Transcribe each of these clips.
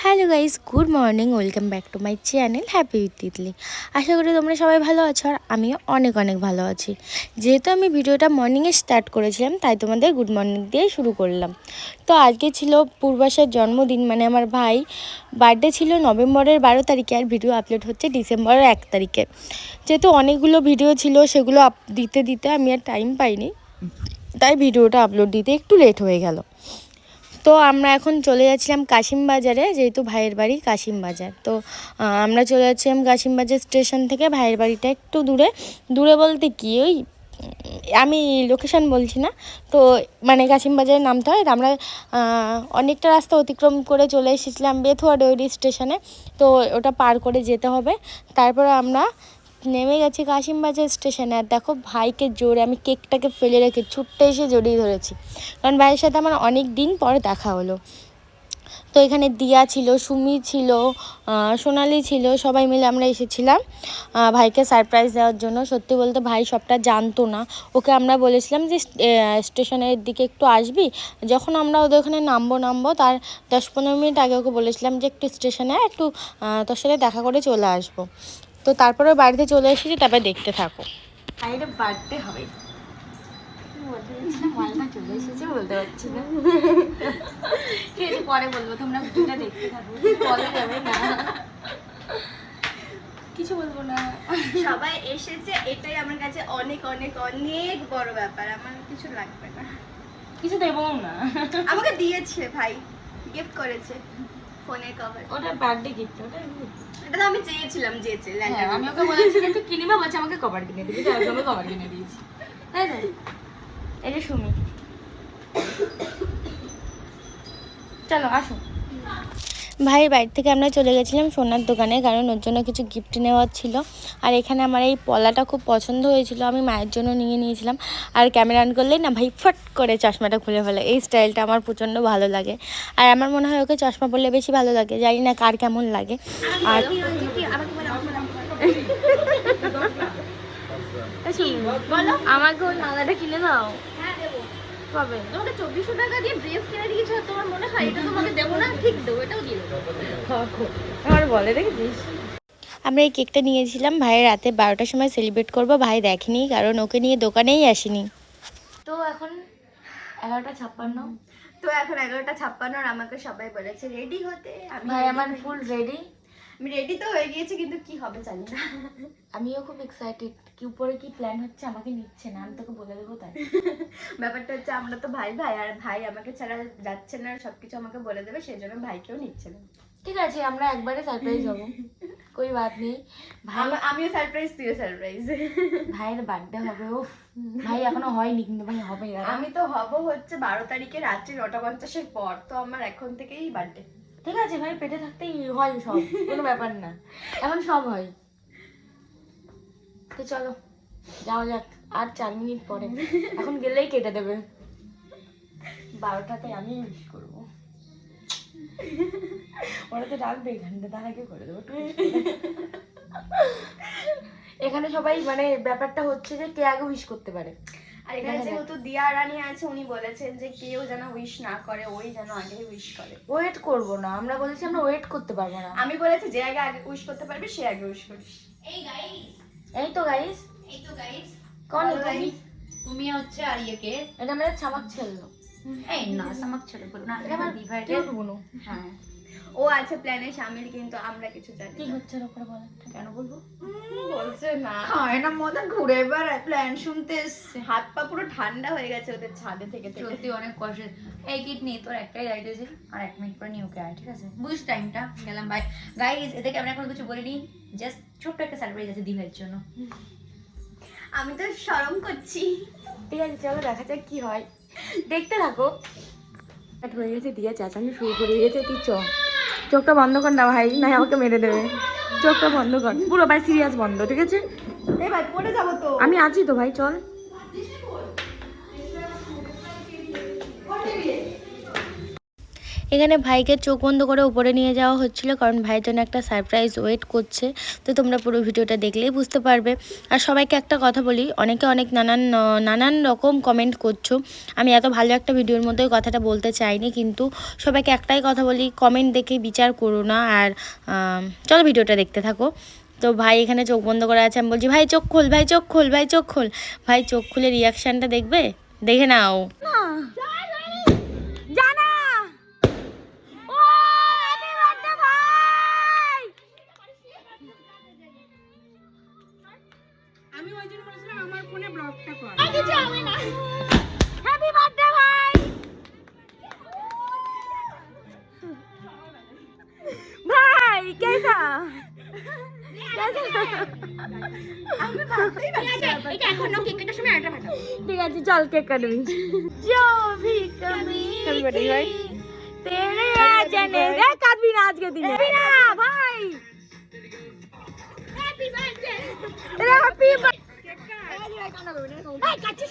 Hello guys good morning welcome back to my channel happy with Titli আশা করি তোমরা সবাই ভালো আছো আর আমিও অনেক অনেক ভালো আছি। যেহেতু আমি ভিডিওটা মর্নিংয়ে স্টার্ট করেছিলাম, তাই তোমাদের গুড মর্নিং দিয়ে শুরু করলাম। তো আজকে ছিল পূর্বাশার জন্মদিন মানে আমার ভাই বার্থডে ছিল নভেম্বরের বারো তারিখে আর ভিডিও আপলোড হচ্ছে ডিসেম্বরের এক তারিখে। যেহেতু অনেকগুলো ভিডিও ছিল, সেগুলো দিতে দিতে আমি আর টাইম পাইনি। তাই ভিডিওটা আপলোড দিতে একটু লেট হয়ে গেল। তো আমরা এখন চলে যাচ্ছিলাম কাশিম বাজারে, যেহেতু ভাইয়ের বাড়ি কাশিম বাজার। তো আমরা চলে যাচ্ছিলাম কাশিম বাজার স্টেশন থেকে ভাইয়ের বাড়িটা একটু দূরে। দূরে বলতে কি, ওই, আমি লোকেশন বলছি না। তো মানে কাশিম বাজারে নামতে হয় আমরা অনেকটা রাস্তা অতিক্রম করে চলে এসেছিলাম বেথুয়া ডৈরি স্টেশনে তো, ওটা পার করে যেতে হবে। তারপরে আমরা নেমে গেছি কাশিমবাজার স্টেশনে আর দেখো ভাইকে জোরে আমি কেকটাকে ফেলে রেখে ছুট্টে এসে জড়িয়ে ধরেছি। কারণ ভাইয়ের সাথে আমার অনেক দিন পরে দেখা হলো। তো এখানে দিয়া ছিল, সুমি ছিল সোনালি ছিল, সবাই মিলে আমরা এসেছিলাম। ভাইকে সারপ্রাইজ দেওয়ার জন্য। সত্যি বলতে ভাই সবটা জানতো না। ওকে আমরা বলেছিলাম যে স্টেশনের দিকে একটু আসবি। যখন আমরা ওদের ওখানে নামবো নামবো, তার দশ পনেরো মিনিট আগে ওকে বলেছিলাম যে, একটু স্টেশনে একটু তোর সাথে দেখা করে চলে আসব। তো তারপরে বাড়িতে চলে এসেছি তারপরে দেখতে থাকো। ভাইয়ের বার্থডে হবে। মালটা চলে এসেছে বলতে পারছি না। ঠিক পরে বলব তোমরা দেখতে থাকো যাবে না। কিছু বলব না। সবাই এসেছে এটাই আমার কাছে অনেক অনেক অনেক বড় ব্যাপার আমার কিছু লাগবে না। কিছু দেবো না। আমাকে দিয়েছে ভাই গিফট করেছে। ফোনের কভার ওটা বার্থডে গিফট ওটা এটা তো আমি চেয়েছিলাম যেয়েছে হ্যাঁ আমি ওকে বলেছি যে তুই কিনিবা? বলছে আমাকে কভার কিনে দিবি। তার জন্য কভার কিনে দিয়েছি। তাই না এই যে সুমি। চলো আসো। ভাইয়ের বাড়ি থেকে আমরা চলে গেছিলাম সোনার দোকানে কারণ ওর জন্য কিছু গিফট নেওয়ার ছিল। আর এখানে আমার এই পলাটা খুব পছন্দ হয়েছিল আমি মায়ের জন্য নিয়ে নিয়েছিলাম। আর ক্যামেরা অন করলেই না ভাই ফট করে চশমাটা খুলে ফেলে এই স্টাইলটা আমার প্রচণ্ড ভালো লাগে। আর আমার মনে হয় ওকে চশমা পরলে বেশি ভালো লাগে জানি না কার কেমন লাগে। আর আমাকে ওই মালাটা কিনে দাও। কবে তোমাকে চব্বিশশো টাকা দিয়ে ড্রেস কিনে দিয়েছ তোমার মনে হয় এটা তোমাকে দেবো না? ঠিক দেবো এটাও দিয়ে দেবো। আমার বলে দেখেছিস আমরা এই কেকটা নিয়েছিলাম ভাইয়ের রাতে বারোটার সময় সেলিব্রেট করব ভাই দেখেনি কারণ ওকে নিয়ে দোকানেই আসেনি। তো এখন এগারোটা ছাপ্পান্ন। তো এখন এগারোটা ছাপ্পান্ন আর আমাকে সবাই বলেছে রেডি হতে। ভাই আমার ফুল রেডি আমি রেডি তো হয়ে গিয়েছি কিন্তু কি হবে জানি না। আমিও খুব এক্সাইটেড কি উপরে কি প্ল্যান হচ্ছে আমাকে নিচ্ছে না আমি তোকে বলে দেবো তাই। ব্যাপারটা হচ্ছে আমরা তো ভাই ভাই আর ভাই আমাকে ছাড়া যাচ্ছে না সবকিছু আমাকে বলে দেবে সেই জন্য ভাইকেও নিচ্ছে না। ঠিক আছে আমরা একবারে সারপ্রাইজ হব। কই বাদ নেই। ভাই আমিও সারপ্রাইজ তুইও সারপ্রাইজ ভাইয়ের বার্থডে হবে ও ভাই এখনও হয়নি কিন্তু ভাই হবে। আমি তো হব হচ্ছে বারো তারিখে রাত্রি নটা পঞ্চাশের পর তো আমার এখন থেকেই বার্থডে ঠিক আছে ভাই, পেটে থাকতেই হয় সব, কোনো ব্যাপার না। এখন সব হয়। তো চলো, যাওয়া যাক, আর চার মিনিট পরে। এখন গেলেই কেটে দেবে। বারোটাতে আমি উইশ করব। ওরা তো ডাকবে এখানটা তার আগে করে দেবো এখানে সবাই মানে ব্যাপারটা হচ্ছে যে কে আগে উইশ করতে পারে। আর এখানে যেহেতু দিয়া রানী আছে উনি বলেছেন যে কেউ যেন উইশ না করে ওই যেন আগে উইশ করে। ওয়েট করব না আমরা বলেছি আমরা ওয়েট করতে পারব না। আমি বলেছি যে আগে আগে উইশ করতে পারবে সে আগে উইশ করিস এই তো গাইস এই তো গাইস কোন বলো তুমি? হচ্ছে আর ইয়েকে এটা আমাদের ছামাক ছেললো এই না সামাক ছোট বলো না এটা আমার বিভাগে হ্যাঁ। ও আছে প্ল্যানে সামিল কিন্তু আমরা কিছু জানি কি। হচ্ছে ওর উপরে বলেন? কেন বলব? বলছে না। খায় না মতো ঘুরে বেড়ায় প্ল্যান শুনতে এসছে। হাত পা পুরো ঠান্ডা হয়ে গেছে ওদের ছাদে থেকে থেকে। সত্যি অনেক কষ্ট। এই কিট নিয়ে তোর একটাই রাইড হয়েছে আর এক মিনিট পরে নিয়ে ওকে আয় ঠিক আছে? বুঝিস টাইমটা গেলাম বাই গাইজ এদেরকে আমরা এখন কিছু বলিনি জাস্ট ছোট্ট একটা সারপ্রাইজ আছে দিনের জন্য। আমি তো শরম করছি। ঠিক আছে চলো দেখা যাক কি হয়। দেখতে থাকো। হয়ে গেছে দিয়া চেঁচানো শুরু করে দিয়েছে তুই চোখ চোখটা বন্ধ কর না ভাই না আমাকে মেরে দেবে। চোখটা বন্ধ কর। পুরো ভাই সিরিয়াস বন্ধ ঠিক আছে? এই ভাই পড়ে যাব তো। আমি আছি তো ভাই চল। এখানে ভাইকে চোখ বন্ধ করে উপরে নিয়ে যাওয়া হচ্ছিল, কারণ ভাইয়ের জন্য একটা সারপ্রাইজ ওয়েট করছে। তো তোমরা পুরো ভিডিওটা দেখলেই বুঝতে পারবে। আর সবাইকে একটা কথা বলি, অনেকে অনেক নানান নানান রকম কমেন্ট করছ। আমি এত ভালো একটা ভিডিওর মধ্যে কথাটা বলতে চাইনি, কিন্তু সবাইকে একটাই কথা বলি কমেন্ট দেখে বিচার করো না। আর চলো ভিডিওটা দেখতে থাকো। তো ভাই এখানে চোখ বন্ধ করে আছে, আমি বলছি, ভাই, চোখ খোল, ভাই, চোখ খোল, ভাই, চোখ খোল। ভাই চোখ খুলে রিয়াকশানটা দেখবে? দেখে নাও। কেসা ঠিক আছে চল কেক কাটবি। কাটবি না আজকে দিনে। কাটছিস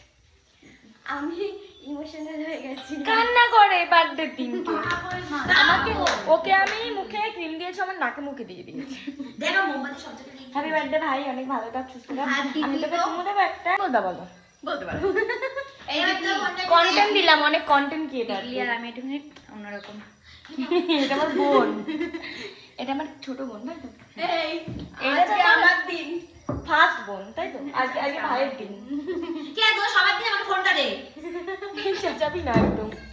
আমি ইমোশনাল হয়ে গেছি। কান্না করে বার্থডে দিনকে। আমাকে ওকে আমি মুখে ক্রিম দিয়েছি আমার নাকে মুখে দিয়ে দিয়েছি। দেখো মোমবাতি সবচেয়ে হ্যাপি বার্থডে ভাই অনেক ভালো থাক সুস্থ থাক আমি তোকে চুমু দেবো একটা। বলবা বলো। বলতে পারো। কন্টেন্ট দিলাম অনেক কন্টেন্ট ক্রিয়েটার ক্লিয়ার আমি একটু অন্যরকম। এটা আমার বোন। এটা আমার ছোট বোন তাই তো? এই এটা আমার দিন। ফার্স্ট বোন তাই তো? আজকে আজকে ভাইয়ের দিন। কে গো? সবার দিন আমার ফোনটা দে। যাবি না একদম।